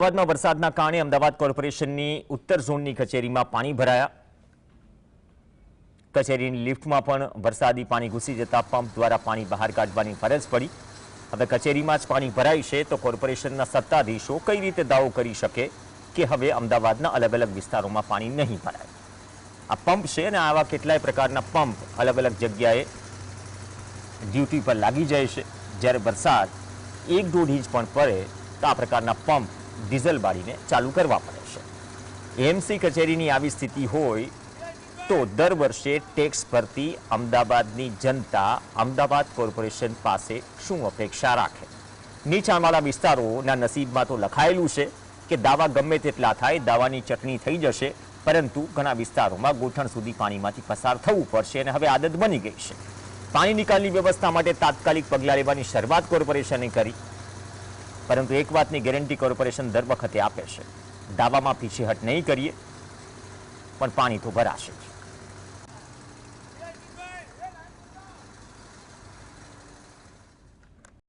અમદાવાદમાં વરસાદના કારણે અમદાવાદ કોર્પોરેશનની ઉત્તર ઝોનની કચેરીમાં પાણી ભરાયા. કચેરીની લિફ્ટમાં પણ વરસાદી પાણી ઘૂસી જતા પંપ દ્વારા પાણી બહાર કાઢવાની ફરજ પડી. હવે કચેરીમાં જ પાણી ભરાય છે તો કોર્પોરેશનના સત્તાધીશો કઈ રીતે દાવો કરી શકે કે હવે અમદાવાદના અલગ અલગ વિસ્તારોમાં પાણી નહીં ભરાય? આ પંપ છે અને આવા કેટલાય પ્રકારના પંપ અલગ અલગ જગ્યાએ ડ્યુટી પર લાગી જાય છે. જ્યારે વરસાદ એક દોઢ ઇંચ પણ પડે તો આ પ્રકારના પંપ ડીઝલ બાળીને ચાલુ કરવા પડે છે. એએમસી કચેરીની આવી સ્થિતિ હોય તો દર વર્ષે ટેક્સ ભરતી અમદાવાદની જનતા અમદાવાદ કોર્પોરેશન પાસે શું અપેક્ષા રાખે? નીચાણવાળા વિસ્તારોના નસીબમાં તો લખાયેલું છે કે દાવા ગમે તેટલા થાય દાવાની ચટણી થઈ જશે, પરંતુ ઘણા વિસ્તારોમાં ગોઠણ સુધી પાણીમાંથી પસાર થવું પડશે અને હવે આદત બની ગઈ છે. પાણી નિકાલની વ્યવસ્થા માટે તાત્કાલિક પગલાં લેવાની શરૂઆત કોર્પોરેશને કરી. પરંતુ એક વાતની ગેરંટી કોર્પોરેશન દર વખતે આપે છે. દાવામાં પીછેહટ નહીં કરીએ, પણ પાણી તો ભરાશે જ.